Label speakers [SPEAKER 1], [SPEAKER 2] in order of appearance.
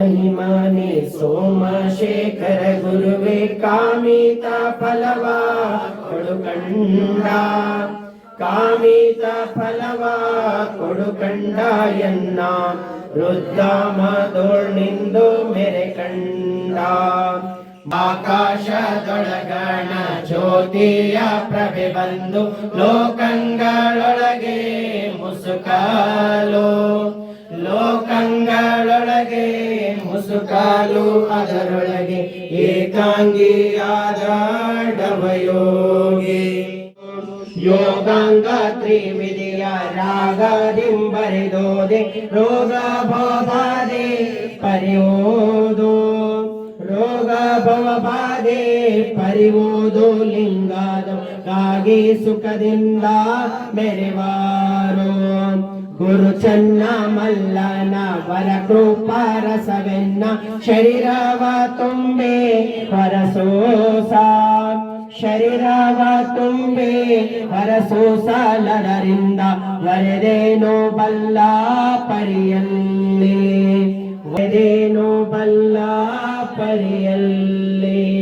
[SPEAKER 1] ಮಹಿಮಾನಿ ಸೋಮಶೇಖರ ಗುರುವೆ ಕಾಮಿತ ಫಲವಾ ಕೊಡುಕಂಡ ಕಾಮಿತ ಫಲವಾ ಕೊಡುಕಂಡ ಎನ್ನ. ರುದ್ರಾಮದೋಳ್ನಿಂದು ಮೆರೆ ಕಂಡ. ಆಕಾಶದೊಳಗಣ ಜ್ಯೋತಿಯ ಪ್ರಭೆ ಬಂದು ಲೋಕಂಗಳೊಳಗೆ ಮುಸುಕಾಲು. ಮುಸುಕಾಲು ಅದರೊಳಗೆ ಏಕಾಂಗಿಯಾದವಯೋಗಿ ಯೋಗಾಂಗ ತ್ರಿವಿಧಿಯ ರಾಗದಿಂಬರಿದೋದೆ ರೋಗ ಭವಬಾಧೆ ಪರಿಯೋದು ರೋಗ ಭವಬಾಧೆ ಪರಿವೋದು, ಲಿಂಗಾದ ಕಾಗಿ ಸುಖದಿಂದ ಮೆರೆವಾರು. ಗುರು ಚನ್ನ ಮಲ್ಲನ ವರ ಕೃಪಾರಸವೆನ್ನ ಶರೀರವ ತುಂಬೆ ಹೊರಸೋಸ ಶರೀರವ ತುಂಬೆ ಹೊರಸೋಸಲರಿಂದ ವರೆದೇನೋ ಬಲ್ಲ ಪರಿಯಲ್ಲಿ ವರೆದೇನೋ ಬಲ್ಲ ಪರಿಯಲ್ಲಿ